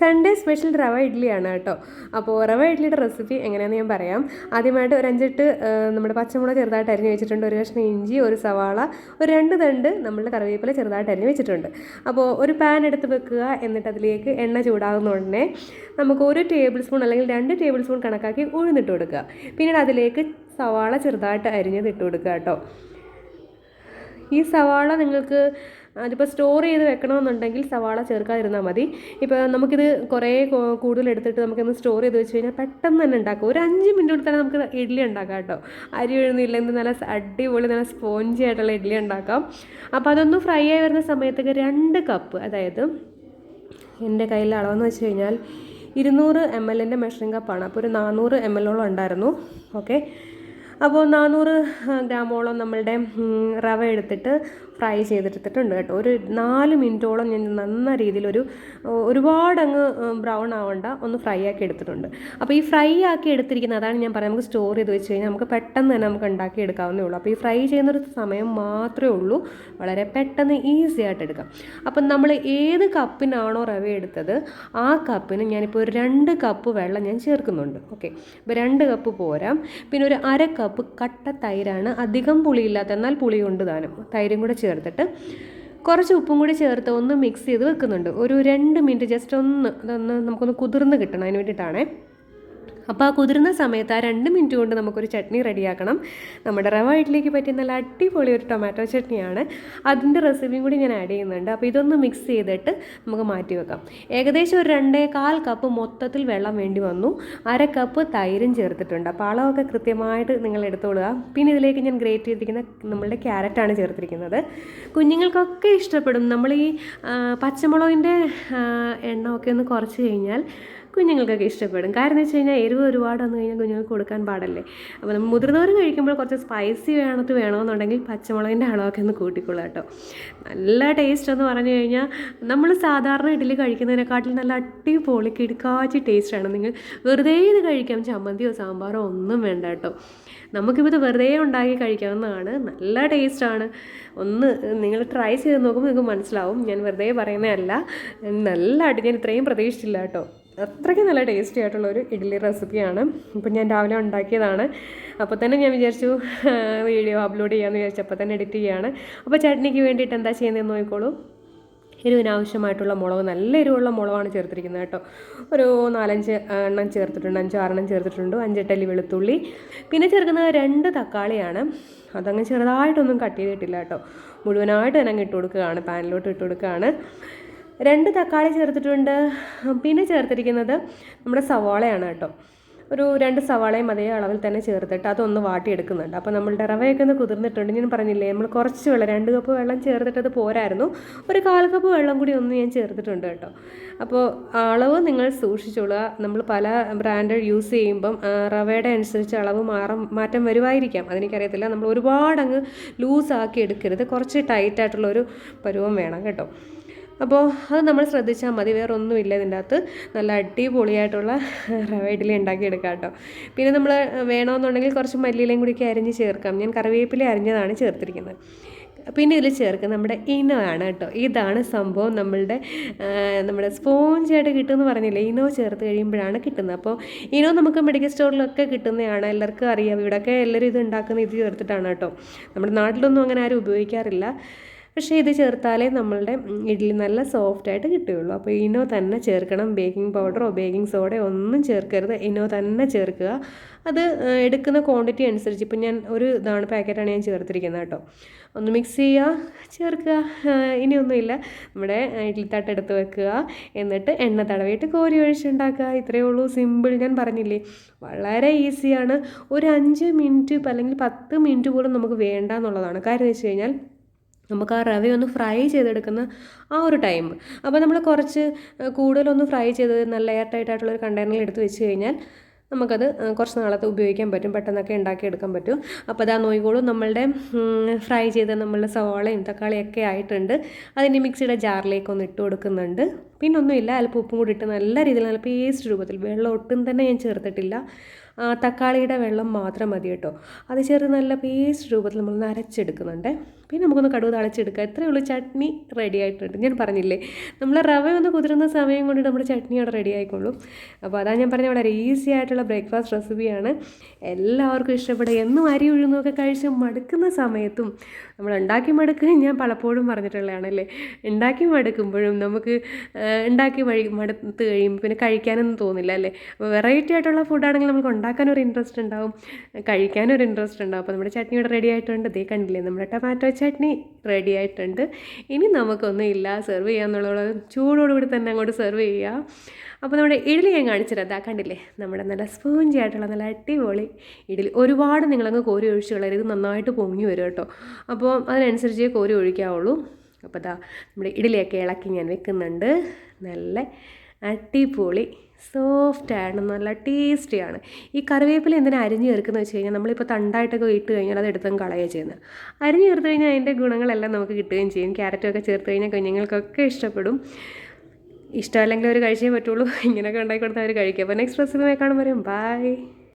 Sunday special റവ ഇഡ്ഡലിയാണ് കേട്ടോ. അപ്പോൾ റവ ഇഡ്ഡലിയുടെ റെസിപ്പി എങ്ങനെയാണെന്ന് ഞാൻ പറയാം. ആദ്യമായിട്ട് ഒരു അഞ്ചെട്ട് നമ്മുടെ പച്ചമുളക് ചെറുതായിട്ട് അരിഞ്ഞ് വെച്ചിട്ടുണ്ട്. ഒരു കഷ്ണം ഇഞ്ചി ഒരു സവാള ഒരു രണ്ട് തണ്ട് നമ്മളുടെ കറിവേപ്പില ചെറുതായിട്ട് അരിഞ്ഞ് വെച്ചിട്ടുണ്ട്. അപ്പോൾ ഒരു പാൻ എടുത്ത് വെക്കുക. എന്നിട്ട് അതിലേക്ക് എണ്ണ ചൂടാകുന്ന ഉടനെ നമുക്ക് ഒരു ടേബിൾ സ്പൂൺ അല്ലെങ്കിൽ രണ്ട് ടേബിൾ സ്പൂൺ കണക്കാക്കി ഉഴുന്നിട്ട് കൊടുക്കുക. പിന്നീട് അതിലേക്ക് സവാള ചെറുതായിട്ട് അരിഞ്ഞത് ഇട്ട് കൊടുക്കുക കേട്ടോ. ഈ സവാള നിങ്ങൾക്ക് അതിപ്പോൾ സ്റ്റോർ ചെയ്ത് വെക്കണമെന്നുണ്ടെങ്കിൽ സവാള ചേർക്കാതിരുന്നാൽ മതി. ഇപ്പോൾ നമുക്കിത് കുറേ കൂടുതൽ എടുത്തിട്ട് നമുക്കൊന്ന് സ്റ്റോർ ചെയ്ത് വെച്ച് കഴിഞ്ഞാൽ പെട്ടെന്ന് തന്നെ ഉണ്ടാക്കും. ഒരു അഞ്ച് മിനിറ്റ് തന്നെ നമുക്ക് ഇഡ്ഡലി ഉണ്ടാക്കാം കേട്ടോ. അരി ഉഴുന്നില്ലെങ്കിൽ നല്ല അടിപൊളി നല്ല സ്പോഞ്ചി ആയിട്ടുള്ള ഇഡ്ഡലി ഉണ്ടാക്കാം. അപ്പോൾ അതൊന്ന് ഫ്രൈ ആയി വരുന്ന സമയത്തൊക്കെ രണ്ട് കപ്പ് അതായത് എന്റെ കയ്യിലെ അളവെന്ന് വെച്ച് കഴിഞ്ഞാൽ ഇരുന്നൂറ് എം എല്ലിന്റെ മെഷറിംഗ് കപ്പാണ് അപ്പോൾ ഒരു നാനൂറ് എം എല്ലോളം ഉണ്ടായിരുന്നു. ഓക്കെ അപ്പോൾ നാനൂറ് ഗ്രാമോളം നമ്മളുടെ റവ എടുത്തിട്ട് ഫ്രൈ ചെയ്തെടുത്തിട്ടുണ്ട് കേട്ടോ. ഒരു നാല് മിനിറ്റോളം ഞാൻ നന്ന രീതിയിലൊരു ഒരുപാട് അങ്ങ് ബ്രൗൺ ആവണ്ട ഒന്ന് ഫ്രൈ ആക്കി എടുത്തിട്ടുണ്ട്. അപ്പോൾ ഈ ഫ്രൈ ആക്കി എടുത്തിരിക്കുന്ന അതാണ് ഞാൻ പറയാം നമുക്ക് സ്റ്റോർ ചെയ്ത് വെച്ച് കഴിഞ്ഞാൽ നമുക്ക് പെട്ടെന്ന് തന്നെ നമുക്ക് ഉണ്ടാക്കി എടുക്കാവുന്നേ ഉള്ളൂ. അപ്പോൾ ഈ ഫ്രൈ ചെയ്യുന്നൊരു സമയം മാത്രമേ ഉള്ളൂ. വളരെ പെട്ടെന്ന് ഈസി ആയിട്ട് എടുക്കാം. അപ്പം നമ്മൾ ഏത് കപ്പിനാണോ റവ എടുത്തത് ആ കപ്പിന് ഞാനിപ്പോൾ ഒരു രണ്ട് കപ്പ് വെള്ളം ഞാൻ ചേർക്കുന്നുണ്ട്. ഓക്കെ. ഇപ്പോൾ രണ്ട് കപ്പ് പോരാം. പിന്നെ ഒരു അര കപ്പ് കട്ട തൈരാണ്. അധികം പുളിയില്ലാത്ത എന്നാൽ പുളിയുണ്ട് താനും. തൈരും കൂടെ ചേർത്തിട്ട് കുറച്ച് ഉപ്പും കൂടി ചേർത്ത് ഒന്ന് മിക്സ് ചെയ്ത് വെക്കുന്നുണ്ട്. ഒരു രണ്ട് മിനിറ്റ് ജസ്റ്റ് ഒന്ന് അതൊന്ന് നമുക്കൊന്ന് കുതിർന്ന് കിട്ടണം. അതിന് വേണ്ടിയിട്ടാണേ. അപ്പോൾ ആ കുതിർന്ന സമയത്ത് ആ രണ്ട് മിനിറ്റ് കൊണ്ട് നമുക്കൊരു ചട്നി റെഡിയാക്കണം. നമ്മുടെ റവ ഇഡ്ഡലിക്ക് പറ്റിയ നല്ല അടിപൊളി ഒരു ടൊമാറ്റോ ചട്നിയാണ്. അതിന്റെ റെസിപ്പിയും കൂടി ഞാൻ ആഡ് ചെയ്യുന്നുണ്ട്. അപ്പോൾ ഇതൊന്ന് മിക്സ് ചെയ്തിട്ട് നമുക്ക് മാറ്റി വെക്കാം. ഏകദേശം ഒരു രണ്ടേ കാൽ കപ്പ് മൊത്തത്തിൽ വെള്ളം വേണ്ടി വന്നു. അര കപ്പ് തൈരും ചേർത്തിട്ടുണ്ട്. അപ്പോൾ അളവൊക്കെ കൃത്യമായിട്ട് നിങ്ങൾ എടുത്തോളുക. പിന്നെ ഇതിലേക്ക് ഞാൻ ഗ്രേറ്റ് ചെയ്തിരിക്കുന്ന നമ്മളുടെ ക്യാരറ്റാണ് ചേർത്തിരിക്കുന്നത്. കുഞ്ഞുങ്ങൾക്കൊക്കെ ഇഷ്ടപ്പെടും. നമ്മൾ ഈ പച്ചമുളകിന്റെ എണ്ണമൊക്കെ ഒന്ന് കുറച്ച് കഴിഞ്ഞാൽ കുഞ്ഞുങ്ങൾക്കൊക്കെ ഇഷ്ടപ്പെടും. കാരണം എന്ന് വെച്ച് കഴിഞ്ഞാൽ എരിവ് ഒരുപാട് വന്നു കഴിഞ്ഞാൽ കുഞ്ഞുങ്ങൾക്ക് കൊടുക്കാൻ പാടല്ലേ. അപ്പോൾ നമ്മൾ മുതിർന്നവർ കഴിക്കുമ്പോൾ കുറച്ച് സ്പൈസി വേണത്ത് വേണമെന്നുണ്ടെങ്കിൽ പച്ചമുളകിന്റെ അളവൊക്കെ ഒന്ന് കൂട്ടിക്കൊള്ളുക കേട്ടോ. നല്ല ടേസ്റ്റ് എന്ന് പറഞ്ഞു കഴിഞ്ഞാൽ നമ്മൾ സാധാരണ ഇഡ്ഡലി കഴിക്കുന്നതിനെക്കാട്ടിൽ നല്ല അടിപൊളി കിടക്കാച്ചി ടേസ്റ്റാണ് നിങ്ങൾ വെറുതെ ഇത് കഴിക്കാം ചമ്മന്തിയോ സാമ്പാറോ ഒന്നും വേണ്ട കേട്ടോ. നമുക്കിപ്പോൾ ഇത് വെറുതെ ഉണ്ടാക്കി കഴിക്കാവുന്നതാണ്. നല്ല ടേസ്റ്റാണ് ഒന്ന് നിങ്ങൾ ട്രൈ ചെയ്ത് നോക്കുമ്പോൾ നിങ്ങൾക്ക് മനസ്സിലാവും. ഞാൻ വെറുതെ പറയുന്നതല്ല. നല്ല അടി ഞാൻ ഇത്രയും പ്രതീക്ഷിച്ചില്ല കേട്ടോ. അത്രയ്ക്ക് നല്ല ടേസ്റ്റി ആയിട്ടുള്ള ഒരു ഇഡ്ഡലി റെസിപ്പിയാണ്. ഇപ്പം ഞാൻ രാവിലെ ഉണ്ടാക്കിയതാണ്. അപ്പോൾ തന്നെ ഞാൻ വിചാരിച്ചു വീഡിയോ അപ്ലോഡ് ചെയ്യാമെന്ന് വിചാരിച്ചു അപ്പോൾ തന്നെ എഡിറ്റ് ചെയ്യുകയാണ് അപ്പോൾ ചട്നിക്ക് വേണ്ടിയിട്ട് എന്താ ചെയ്യുന്നതെന്ന് നോക്കിക്കോളൂ. എരിവിന് ആവശ്യമായിട്ടുള്ള മുളക് നല്ല എരിവുള്ള മുളകാണ് ചേർത്തിരിക്കുന്നത് കേട്ടോ. ഒരു നാലഞ്ച് എണ്ണം ചേർത്തിട്ടുണ്ട് അഞ്ചോ ആറെണ്ണം ചേർത്തിട്ടുണ്ട് അഞ്ചെട്ടല്ലി വെളുത്തുള്ളി. പിന്നെ ചേർക്കുന്നത് രണ്ട് തക്കാളിയാണ്. അതങ്ങ് ചെറുതായിട്ടൊന്നും കട്ട് ചെയ്തിട്ടില്ല കേട്ടോ. മുഴുവനായിട്ട് തന്നെ അങ്ങ് ഇട്ട് കൊടുക്കുകയാണ് പാനിലോട്ട് ഇട്ട് കൊടുക്കുകയാണ്. രണ്ട് തക്കാളി ചേർത്തിട്ടുണ്ട്. പിന്നെ ചേർത്തിരിക്കുന്നത് നമ്മുടെ സവാളയാണ് കേട്ടോ. ഒരു രണ്ട് സവാളയും അതേ അളവിൽ തന്നെ ചേർത്തിട്ട് അതൊന്ന് വാട്ടിയെടുക്കുന്നുണ്ട്. അപ്പോൾ നമ്മളുടെ റവയൊക്കെ ഒന്ന് കുതിർന്നിട്ടുണ്ട്. ഞാൻ പറഞ്ഞില്ലേ നമ്മൾ കുറച്ച് വെള്ളം രണ്ട് കപ്പ് വെള്ളം ചേർത്തിട്ട് അത് പോരായിരുന്നു. ഒരു കാൽ കപ്പ് വെള്ളം കൂടി ഒന്ന് ഞാൻ ചേർത്തിട്ടുണ്ട് കേട്ടോ. അപ്പോൾ അളവ് നിങ്ങൾ സൂക്ഷിച്ചോളുക. നമ്മൾ പല ബ്രാൻഡ് യൂസ് ചെയ്യുമ്പം റവയുടെ അനുസരിച്ച് അളവ് മാറും മാറ്റം വരുമായിരിക്കാം. അതെനിക്കറിയത്തില്ല. നമ്മൾ ഒരുപാട് അങ്ങ് ലൂസാക്കി എടുക്കരുത്. കുറച്ച് ടൈറ്റായിട്ടുള്ള ഒരു പരുവം വേണം കേട്ടോ. അപ്പോൾ അത് നമ്മൾ ശ്രദ്ധിച്ചാൽ മതി. വേറെ ഒന്നുമില്ല ഇതിന്റെ അകത്ത്. നല്ല അടിപൊളിയായിട്ടുള്ള റവ ഇഡ്ഡലി ഉണ്ടാക്കിയെടുക്കാം കേട്ടോ. പിന്നെ നമ്മൾ വേണമെന്നുണ്ടെങ്കിൽ കുറച്ച് മല്ലിയിലയും കൂടിയൊക്കെ അരിഞ്ഞ് ചേർക്കാം. ഞാൻ കറിവേപ്പില അരിഞ്ഞതാണ് ചേർത്തിരിക്കുന്നത്. പിന്നെ ഇതിൽ ചേർക്കുന്നത് നമ്മുടെ ഇനോ ആണ് കേട്ടോ. ഇതാണ് സംഭവം നമ്മളുടെ നമ്മുടെ സ്പോഞ്ചായിട്ട് കിട്ടുമെന്ന് പറഞ്ഞില്ലേ? ഇനോ ചേർത്ത് കഴിയുമ്പോഴാണ് കിട്ടുന്നത്. അപ്പോൾ ഇനോ നമുക്ക് മെഡിക്കൽ സ്റ്റോറിലൊക്കെ കിട്ടുന്നതാണ്. എല്ലാവർക്കും അറിയാം. ഇവിടെയൊക്കെ എല്ലാവരും ഇത് ഉണ്ടാക്കുന്ന ഇത് ചേർത്തിട്ടാണ് കേട്ടോ. നമ്മുടെ നാട്ടിലൊന്നും അങ്ങനെ ആരും ഉപയോഗിക്കാറില്ല. പക്ഷേ ഇത് ചേർത്താലേ നമ്മളുടെ ഇഡ്ഡലി നല്ല സോഫ്റ്റ് ആയിട്ട് കിട്ടുകയുള്ളൂ. അപ്പോൾ ഇനോ തന്നെ ചേർക്കണം. ബേക്കിംഗ് പൗഡറോ ബേക്കിംഗ് സോഡയോ ഒന്നും ചേർക്കരുത്. ഇനോ തന്നെ ചേർക്കുക. അത് എടുക്കുന്ന ക്വാണ്ടിറ്റി അനുസരിച്ച് ഇപ്പം ഞാൻ ഒരു ഇതാണ് പാക്കറ്റാണ് ഞാൻ ചേർത്തിരിക്കുന്നത് കേട്ടോ. ഒന്ന് മിക്സ് ചെയ്യുക ചേർക്കുക. ഇനിയൊന്നുമില്ല. നമ്മുടെ ഇഡ്ഡലി തട്ട് എടുത്ത് വെക്കുക. എന്നിട്ട് എണ്ണ തടവിയിട്ട് കോരി ഒഴിച്ചുണ്ടാക്കുക. ഇത്രയേ ഉള്ളൂ. സിമ്പിൾ ഞാൻ പറഞ്ഞില്ലേ. വളരെ ഈസിയാണ് ഒരു അഞ്ച് മിനിറ്റ് അല്ലെങ്കിൽ പത്ത് മിനിറ്റ് പോലും നമുക്ക് വേണ്ട എന്നുള്ളതാണ് കാര്യം വെച്ച് കഴിഞ്ഞാൽ നമുക്ക് ആ റവ ഒന്ന് ഫ്രൈ ചെയ്തെടുക്കുന്ന ആ ഒരു ടൈം. അപ്പോൾ നമ്മൾ കുറച്ച് കൂടുതലൊന്ന് ഫ്രൈ ചെയ്ത് നല്ല എയർ ടൈറ്റ് ആയിട്ടുള്ള ഒരു കണ്ടെയ്നറിൽ എടുത്ത് വെച്ച് കഴിഞ്ഞാൽ നമുക്കത് കുറച്ച് നാളത്തെ ഉപയോഗിക്കാൻ പറ്റും പെട്ടെന്നൊക്കെ ഉണ്ടാക്കിയെടുക്കാൻ പറ്റും. അപ്പോൾ അതാ നോയ്ക്കോളും നമ്മളുടെ ഫ്രൈ ചെയ്ത നമ്മളുടെ സവാളയും തക്കാളിയൊക്കെ ആയിട്ടുണ്ട്. അതിന്റെ മിക്സിയുടെ ജാറിലേക്ക് ഒന്ന് ഇട്ട് കൊടുക്കുന്നുണ്ട്. പിന്നെ ഒന്നുമില്ല അല്പം ഉപ്പും കൂടി ഇട്ട് നല്ല രീതിയിൽ നല്ല പേസ്റ്റ് രൂപത്തിൽ വെള്ളം ഒട്ടും തന്നെ ഞാൻ ചേർത്തിട്ടില്ല. ആ, തക്കാളിയുടെ വെള്ളം മാത്രം മതി കേട്ടോ. അത് ചെറു നല്ല പേസ്റ്റ് രൂപത്തിൽ നമ്മൾ നരച്ചെടുക്കുന്നുണ്ട് പിന്നെ നമുക്കൊന്ന് കടുക് തളച്ചെടുക്കുക ഇത്രയേ ഉള്ളൂ ചട്നി റെഡി ആയിട്ടുണ്ട്. ഞാൻ പറഞ്ഞില്ലേ നമ്മൾ റവ ഒന്ന് കുതിരുന്ന സമയം കൊണ്ട് നമ്മുടെ ചട്നി അവിടെ റെഡി ആയിക്കോളും അപ്പോൾ അതാ ഞാൻ പറഞ്ഞ വളരെ ഈസി ആയിട്ടുള്ള ബ്രേക്ക്ഫാസ്റ്റ് റെസിപ്പിയാണ് എല്ലാവർക്കും ഇഷ്ടപ്പെടുക. എന്നും അരി ഉഴുന്നൊക്കെ കഴിച്ച് മടുക്കുന്ന സമയത്തും നമ്മൾ ഉണ്ടാക്കി മടുക്കുകയും ഞാൻ പലപ്പോഴും പറഞ്ഞിട്ടുള്ളതാണല്ലേ. ഉണ്ടാക്കി മടുക്കുമ്പോഴും നമുക്ക് ഉണ്ടാക്കി വഴി മടുത്ത് കഴിയുമ്പോൾ പിന്നെ കഴിക്കാനൊന്നും തോന്നില്ല അല്ലേ? വെറൈറ്റി ആയിട്ടുള്ള ഫുഡാണെങ്കിൽ നമുക്ക് ഉണ്ടാക്കാനൊരു ഇൻട്രസ്റ്റ് ഉണ്ടാവും കഴിക്കാനൊരു ഇൻട്രസ്റ്റ് ഉണ്ടാവും. അപ്പോൾ നമ്മുടെ ചട്നി ഇവിടെ റെഡി ആയിട്ടുണ്ട്. ദേ കണ്ടില്ലേ നമ്മുടെ ടൊമാറ്റോ ചട്നി റെഡി ആയിട്ടുണ്ട്. ഇനി നമുക്കൊന്നും ഇല്ല സെർവ് ചെയ്യാന്നുള്ളത് ചൂടോടുകൂടി തന്നെ അങ്ങോട്ട് സെർവ് ചെയ്യുക അപ്പോൾ നമ്മുടെ ഇഡ്ഡലി ഞാൻ കാണിച്ചിരുന്നത് അതാ കണ്ടില്ലേ നമ്മുടെ നല്ല സ്പോഞ്ചി ആയിട്ടുള്ള നല്ല അടിപൊളി ഇഡ്ഡലി. ഒരുപാട് നിങ്ങളങ്ങ് കോരി ഒഴിച്ച് കളയരുത് നന്നായിട്ട് പൊങ്ങി വരും കേട്ടോ. അപ്പോൾ അതിനനുസരിച്ച് കോരി ഒഴിക്കാവുള്ളൂ. അപ്പോൾ അതാ നമ്മുടെ ഇഡ്ഡലിയൊക്കെ ഇളക്കി ഞാൻ വെക്കുന്നുണ്ട്. നല്ല അടിപൊളി. സോഫ്റ്റാണ് നല്ല ടേസ്റ്റിയാണ് ഈ കറിവേപ്പില എന്തിനാ അരിഞ്ഞു ചേർക്കുന്നത് വെച്ച് കഴിഞ്ഞാൽ നമ്മളിപ്പോൾ തണ്ടായിട്ടൊക്കെ ഇട്ട് കഴിഞ്ഞാൽ അത് എടുത്തും കളയുക ചെയ്യുന്നത് അരിഞ്ഞ് ചേർത്ത് കഴിഞ്ഞാൽ അതിന്റെ ഗുണങ്ങളെല്ലാം നമുക്ക് കിട്ടുകയും ചെയ്യും. ക്യാരറ്റൊക്കെ ചേർത്ത് കഴിഞ്ഞാൽ കുഞ്ഞുങ്ങൾക്കൊക്കെ ഇഷ്ടപ്പെടും. ഇഷ്ടമല്ലെങ്കിൽ അവർ കഴിച്ചേ പറ്റുള്ളൂ. ഇങ്ങനെയൊക്കെ ഉണ്ടാക്കി കൊടുത്താൽ അവർ കഴിക്കും. അപ്പോൾ നെക്സ്റ്റ് റെസിപ്പി കാണുമ്പോൾ ബൈ